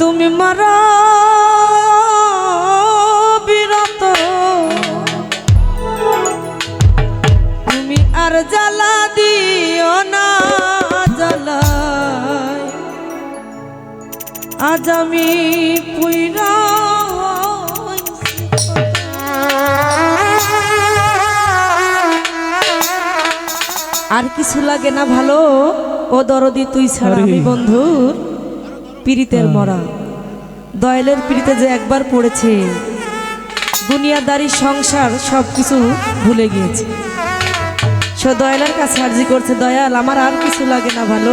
তুমি মারা বিরত। তুমি আর জ্বালা দিও না জ্বালায়। আজ আমি পুইরা আর কিছু লাগে না ভালো ও দরদি তুই ছাড়া আমি বন্ধুর। পীড়িতের মরা। দয়ালের পীড়িতে যে একবার পড়েছে দুনিয়াদারি সংসার সব কিছু ভুলে গিয়েছে। সে দয়ালের কাছে আর্জি করছে দয়াল আমার আর কিছু লাগে না ভালো।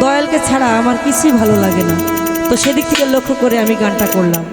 দয়ালকে ছাড়া আমার কিছুই ভালো লাগে না। তো সেদিক থেকে লক্ষ্য করে আমি গানটা করলাম।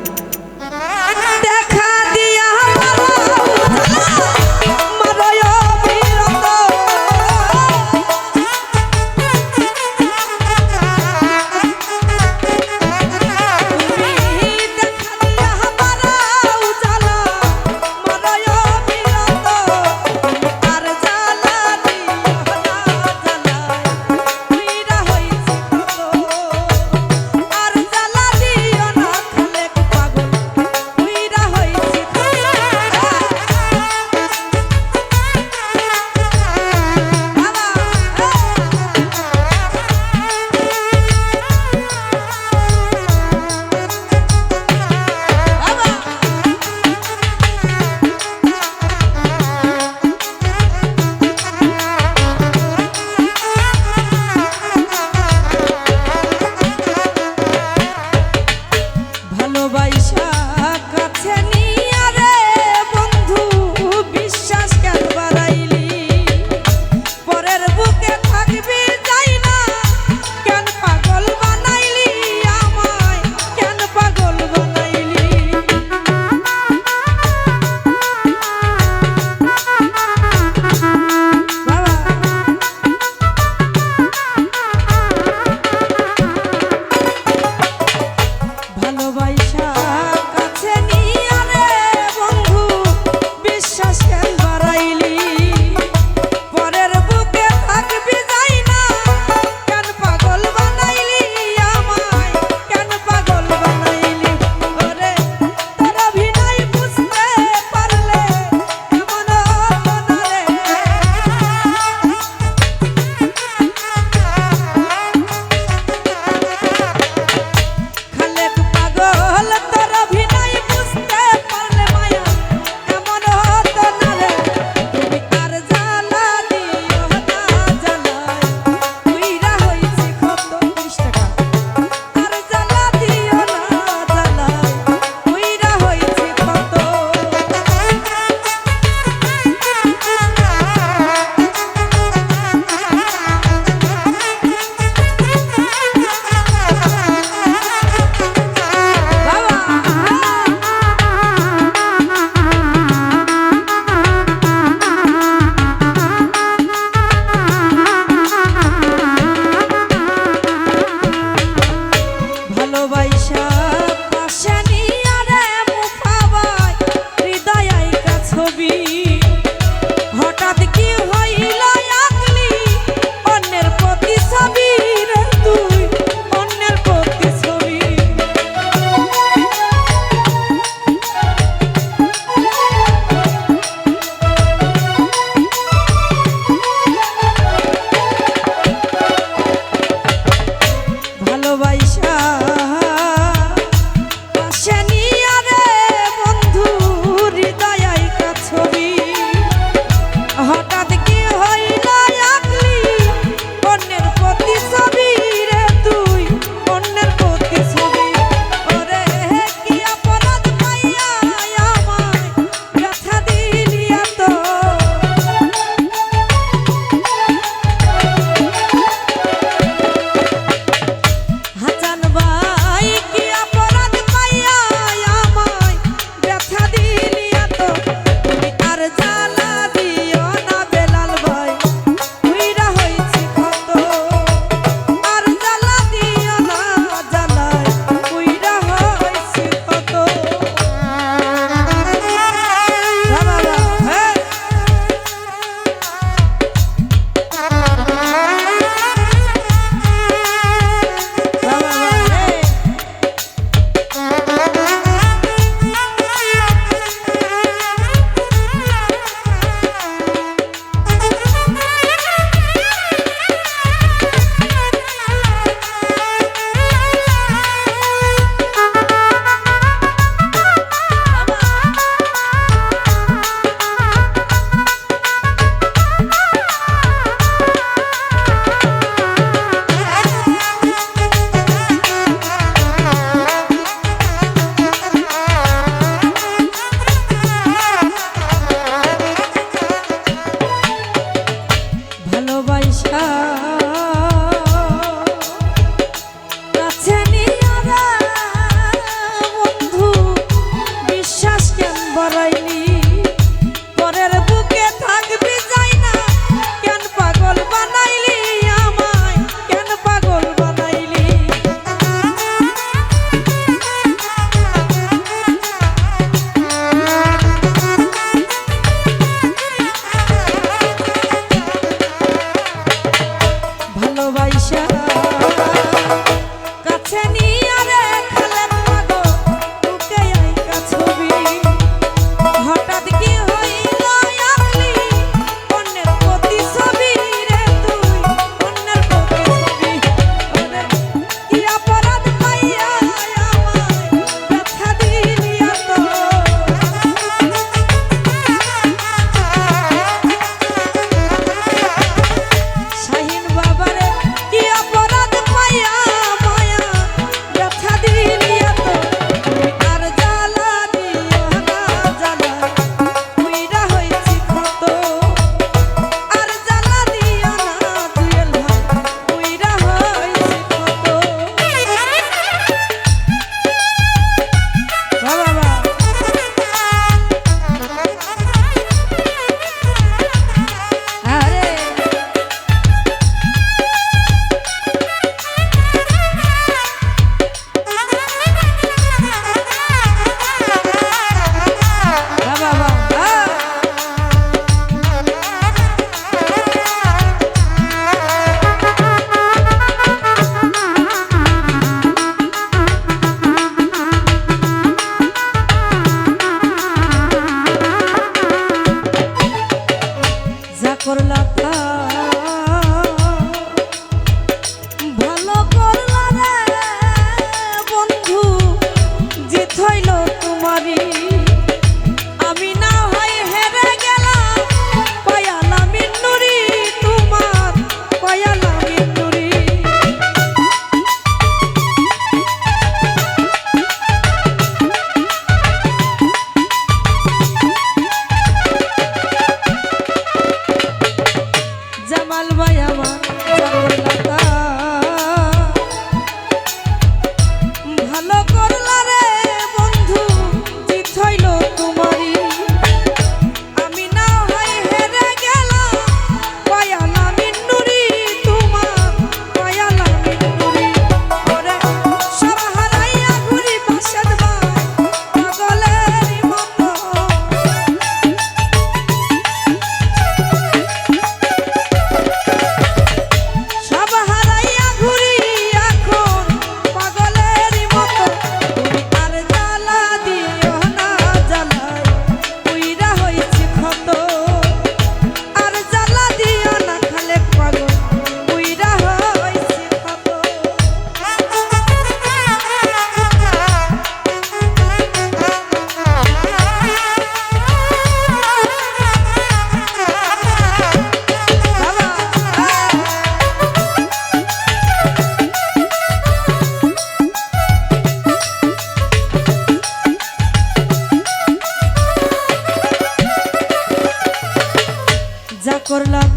যা